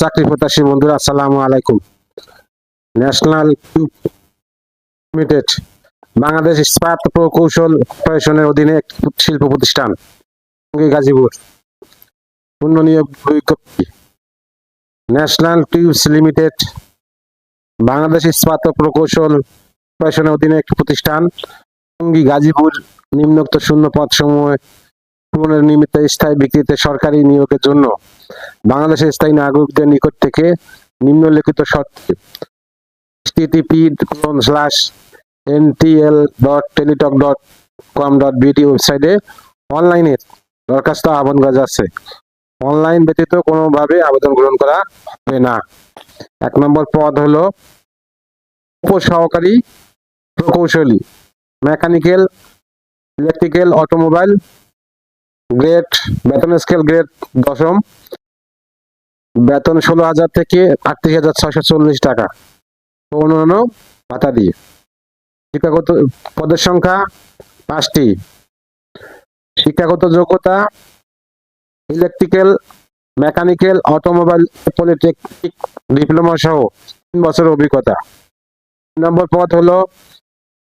চাকরি প্রত্যাশী বন্ধুরা, আসসালামু আলাইকুম। ন্যাশনাল লিমিটেড বাংলাদেশ ইস্পাত প্রকৌশল কর্পোরেশনের অধীনে একটি শিল্প প্রতিষ্ঠান গাজীপুর। পূর্ণ নিয়োগ ন্যাশনাল টিউবস লিমিটেড বাংলাদেশ ইস্পাত প্রকৌশল কর্পোরেশনের অধীনে একটি প্রতিষ্ঠান গাজীপুর নিম্নোক্ত শূন্য পদ সমূহ পূরণের নিমিত্ত স্থায়ী ভিত্তিতে সরকারি নিয়োগের জন্য বাংলাদেশের স্থায়ী নাগরিকদের নিকট থেকে নিম্নলিখিত শর্তে http slash NTL dot Teletalk dot com dot BD ওয়েবসাইটে অনলাইনে দরখাস্ত আহ্বান করা যাচ্ছে। অনলাইন ব্যতীত কোনোভাবে আবেদন গ্রহণ করা হবে না। এক নম্বর পদ হলো উপসহকারী প্রকৌশলী, মেকানিক্যাল, ইলেকট্রিক্যাল, অটোমোবাইল গ্রেড বেতন স্কেল গ্রেড দশম। বেতন ষোলো হাজার থেকে আটত্রিশ হাজার ছয়শো চল্লিশ টাকা। অন্যান্য ভাতা দিয়ে। শিক্ষাগত পদের সংখ্যা পাঁচটি। শিক্ষাগত যোগ্যতা electrical mechanical automobile polytechnic diploma সহ তিন বছর অভিজ্ঞতা। তিন নম্বর পদ হলো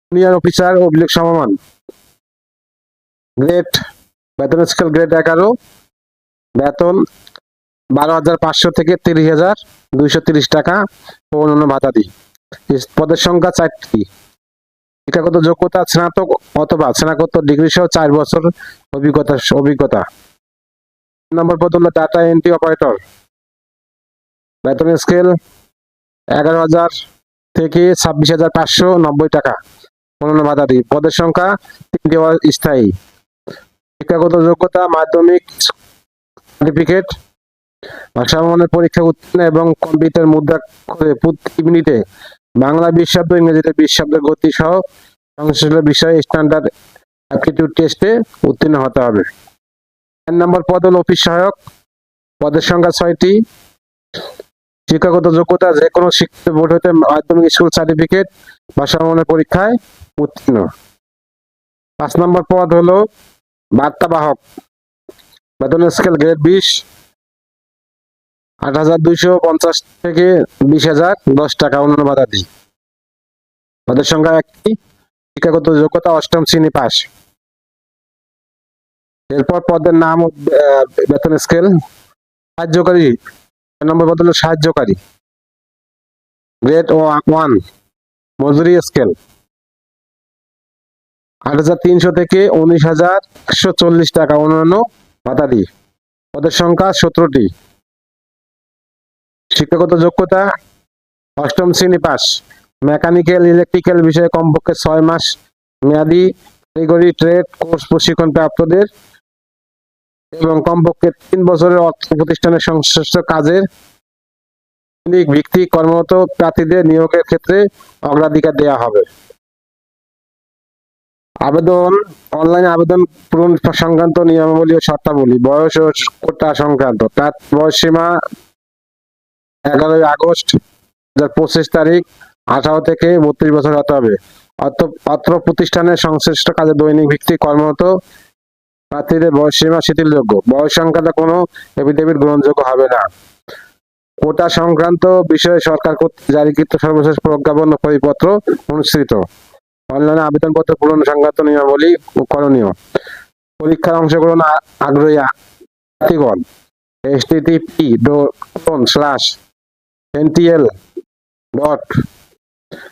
জুনিয়র অফিসার অভিলেখ সমমান। গ্রেড বেতন স্কেল গ্রেড এগারো। বেতন বারো হাজার পাঁচশো থেকে তিরিশ হাজার দুইশো তিরিশ টাকা অন্যান্য ভাতা দিই। পদের সংখ্যা চারটি শিক্ষাগত যোগ্যতা, স্নাতক অথবা স্নাতকোত্তর ডিগ্রি সহ চার বছর অভিজ্ঞতা অভিজ্ঞতা। নম্বর পদ হলো ডাটা এন্ট্রি অপারেটর বেতন স্কেল এগারো হাজার থেকে ছাব্বিশ হাজার পাঁচশো নব্বই টাকা অন্যান্য ভাতা দিই। পদের সংখ্যা তিনটি স্থায়ী শিক্ষাগত যোগ্যতা, মাধ্যমিক সার্টিফিকেট ভাষামানের পরীক্ষা উত্তীর্ণ এবং কম্পিউটার মুদ্রা করে প্রতি মিনিটে বাংলা বিশ শব্দ, ইংরেজিতে বিশ শব্দের গতি সহ সংশ্লিষ্ট বিষয়ে স্ট্যান্ডার্ড অ্যাপটিটিউড টেস্টে উত্তীর্ণ হতে হবে। চার নম্বর পদ হল অফিস সহায়ক। পদের সংখ্যা ছয়টি। শিক্ষাগত যোগ্যতা যে কোনো শিক্ষিত বোর্ড হতে মাধ্যমিক স্কুল সার্টিফিকেট ভাষামানের পরীক্ষায় উত্তীর্ণ। পাঁচ নম্বর পদ হলো বার্তাবাহক। বেতন স্কেল গ্রেড বিশ, আট হাজার দুইশো পঞ্চাশ থেকে বিশ হাজার দশ টাকা দিই পদের সংখ্যা একটি শিক্ষাগত যোগ্যতা অষ্টম শ্রেণি পাস এরপর পদের নাম বেতন স্কেল সাহায্যকারী নম্বর পদ হলো সাহায্যকারী। গ্রেড ওয়ান মজুরি স্কেল আট হাজার তিনশো থেকে উনিশ হাজার একশো চল্লিশ টাকা অন্যান্য ভাতা দিই পদের সংখ্যা সতেরোটি। শিক্ষাগত যোগ্যতা, অষ্টম শ্রেণি পাস। মেকানিক্যাল, ইলেকট্রিক্যাল বিষয়ে কমপক্ষে ছয় মাস মেয়াদি কারিগরি ট্রেড কোর্স প্রশিক্ষণ প্রাপ্তদের এবং কমপক্ষে তিন বছরের অর্থ প্রতিষ্ঠানের সংশ্লিষ্ট কাজের ভিত্তিক কর্মরত প্রার্থীদের নিয়োগের ক্ষেত্রে অগ্রাধিকার দেওয়া হবে। আবেদন অনলাইন আবেদন পূরণ সংক্রান্ত নিয়মাবলী ও শর্তাবলী, বয়স ও কোটা সংক্রান্ত। তার বয়স সীমা এগারোই আগস্ট পঁচিশ তারিখ, আঠারো থেকে বত্রিশ বছর হতে হবে। অত্র প্রতিষ্ঠানের সংশ্লিষ্ট কাজে দৈনিক ভিত্তিক কর্মরত প্রার্থীদের বয়স সীমা শিথিলযোগ্য। বয়স সংক্রান্ত কোনো এফিডেভিট গ্রহণযোগ্য হবে না। কোটা সংক্রান্ত বিষয়ে সরকার কর্তৃক জারিকৃত সর্বশেষ প্রজ্ঞাপন পরিপত্র অনুসৃত অনলাইনে আবেদনপত্র পূরণ সংক্রান্ত নিয়মাবলী করণীয়। পরীক্ষার অংশগ্রহণ আগ্রহী প্রার্থীগণ http ডোন slash NTL dot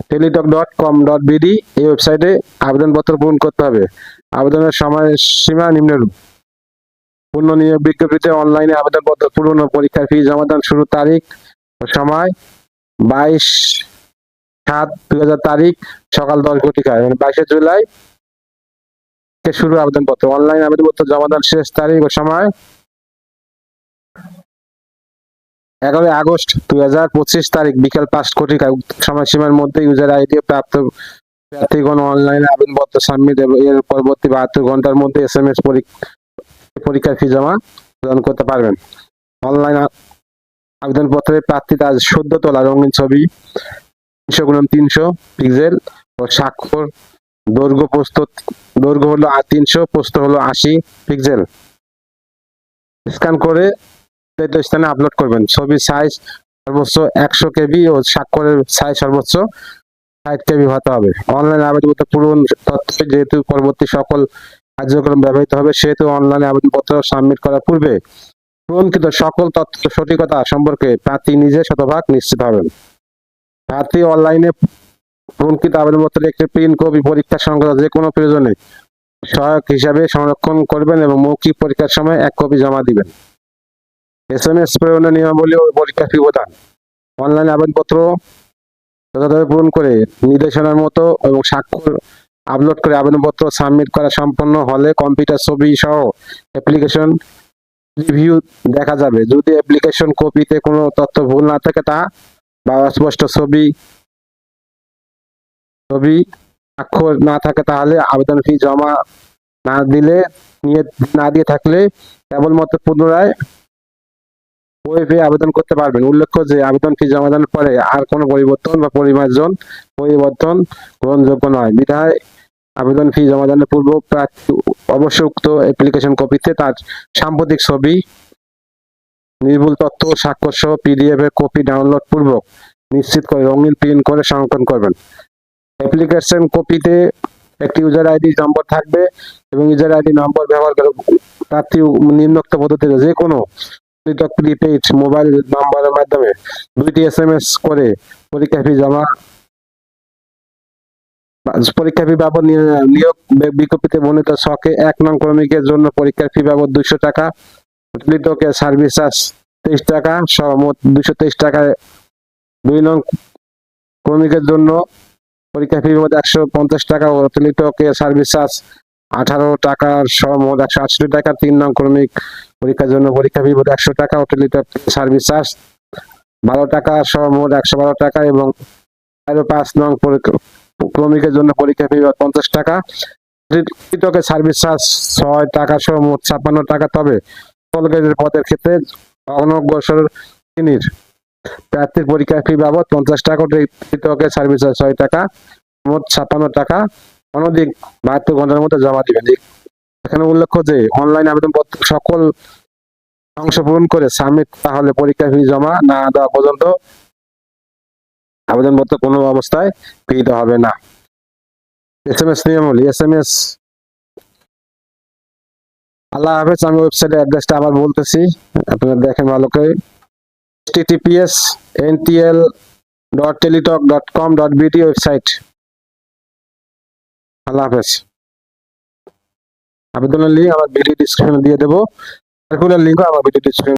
Teletalk dot com dot BD এই ওয়েবসাইটে আবেদনপত্র পূরণ করতে হবে। আবেদনের সময় সীমা নিম্নরূপ। পূর্ণ নিয়োগ বিজ্ঞপ্তিতে অনলাইনে আবেদনপত্র পূরণ ও পরীক্ষার ফি জমাদান শুরুর তারিখ ও সময় বাইশ সাত, দুই হাজার তারিখ সকাল দশ ঘটিকায় মানে বাইশে জুলাই শুরু আবেদনপত্র। অনলাইন আবেদনপত্র জমাদান শেষ তারিখ ও সময় এগারোই আগস্ট দুই হাজার পঁচিশ তারিখ, বিকেল পাঁচ উক্ত সময়সীমার মধ্যে ইউজার আইডি প্রাপ্ত প্রার্থীগণ অনলাইনে আবেদনপত্র সাবমিট এবং এর পরবর্তী বাহাত্তর ঘণ্টার মধ্যে এস এম এস পরীক্ষার ফি জমা প্রদান করতে পারবেন। অনলাইন আবেদনপত্রে প্রার্থী তার সদ্য তোলা রঙিন ছবি তিনশো গুণন তিনশো পিক্সেল স্বাক্ষর। দৈর্ঘ্য প্রস্তুত দৈর্ঘ্য হলো তিনশো, প্রস্থ হলো আশি পিক্সেল স্ক্যান করে স্থানে আপলোড করবেন। ছবি সাইজ সর্বোচ্চ একশো কেবি ও স্বাক্ষরের সাইজ সর্বোচ্চ ষাট কেবি হতে হবে। অনলাইন আবেদনপত্র পূরণ তথ্য যেহেতু পরবর্তী সকল কার্যক্রম ব্যবহৃত হবে, সেহেতু অনলাইন আবেদনপত্র সাবমিট করার পূর্বে পূরণকৃত সকল তথ্য সঠিকতা সম্পর্কে প্রার্থী নিজে শতভাগ নিশ্চিত হবেন। প্রার্থী অনলাইনে পূরণকৃত আবেদনপত্রের একটি প্রিন্ট কপি পরীক্ষা সংক্রান্ত যে কোনো প্রয়োজনে সহায়ক হিসাবে সংরক্ষণ করবেন এবং মৌখিক পরীক্ষার সময় এক কপি জমা দিবেন। এস এম এস প্রেরণের নিয়মাবলী ও পরীক্ষা ফি প্রদান। অনলাইন আবেদনপত্র যথাযথভাবে পূরণ করে নির্দেশনার মতো এবং স্বাক্ষর আপলোড করে আবেদনপত্র সাবমিট করা সম্পন্ন হলে কম্পিউটার ছবি সহ অ্যাপ্লিকেশন রিভিউ দেখা যাবে। যদি অ্যাপ্লিকেশন কপিতে কোনো তথ্য ভুল না থাকে, তা বা অস্পষ্ট ছবি। ছবি স্বাক্ষর না থাকে তাহলে আবেদন ফি জমা না দিলে, নিয়ে, না দিয়ে থাকলে কেবলমাত্র পুনরায় পেয়ে আবেদন করতে পারবেন। উল্লেখ্য যে আবেদন ফি জমা দেওয়ার পরে আর কোনো পরিবর্তন বা পরিমার্জন, পরিবর্তন গ্রহণযোগ্য নয়। বিধায় আবেদন ফি জমা দানের পূর্ব প্রার্থী অবশ্য উক্ত অ্যাপ্লিকেশন কপিতে তার সাম্প্রতিক ছবি নির্ভুল তথ্য ও স্বাক্ষর সহ পিডিএফ এর কপি ডাউনলোড পূর্বক নিশ্চিত করে রঙিন প্রিন্ট করে সংরক্ষণ করবেন। অ্যাপ্লিকেশন কপিতে একটি ইউজার আইডি নম্বর থাকবে এবং ইউজার আইডি নম্বর ব্যবহার করে প্রার্থী নিম্নোক্ত পদ্ধতিতে যে কোনো প্রিপেইড মোবাইল নম্বরের মাধ্যমে দুইটি এস এম এস করে পরীক্ষা ফি জমা পরীক্ষা ফি বাবদ নিয়োগ বিজ্ঞপ্তিতে বর্ণিত ছকে এক নং ক্রমিকের জন্য পরীক্ষার ফি বাবদ দুইশো টাকা লিটকে সার্ভিস চার্জ তেইশ টাকা সহ মোট দুইশো তেইশ টাকায় দুই নং ক্রমিকের জন্য পরীক্ষা ফি বাবদ একশো পঞ্চাশ টাকা ও লিটকে সার্ভিস চার্জ আঠারো টাকা সহ মোট একশো আটষট্টি টাকা, তিন নং ক্রমিক পরীক্ষার জন্য পরীক্ষা ফি বাবদ একশো টাকা ও সার্ভিস চার্জ বারো টাকা সহ মোট একশো বারো টাকা এবং আরও পাঁচ নং ক্রমিকের জন্য পরীক্ষা ফি পঞ্চাশ টাকা। কৃতকের সার্ভিস চার্জ ছয় টাকা সহ মোট ছাপ্পান্ন টাকা। তবে কলগেটের পদের ক্ষেত্রে অনগ্রসর শ্রেণির প্রার্থীর ফি বাবদ পঞ্চাশ টাকা সার্ভিস ছয় টাকা, মোট ছাপ্পান্ন টাকা। অনধিক বাহাত্তর ঘণ্টার মধ্যে জমা দিবেন। এখানে উল্লেখ্য যে অনলাইন আবেদনপত্র সকল অংশ পূরণ করে সাবমিট তাহলে পরীক্ষা ফি জমা না দেওয়া পর্যন্ত আবেদনপত্র কোনো অবস্থায় গৃহীত হবে না। এস এম এস নিয়মাবলী এস এম এস আল্লাহ হাফেজ, আমি ওয়েবসাইটের অ্যাড্রেসটা আবার বলতেছি। আপনারা দেখেন ভালো করে। https ntl dot Teletalk dot com dot BD website আল্লাহ হাফেজ। আবেদনের লিঙ্ক আমার ভিডিও ডিসক্রিপশনে দিয়ে দেবো। সার্কুলার লিঙ্কও আমার ভিডিও ডিসক্রিপশনে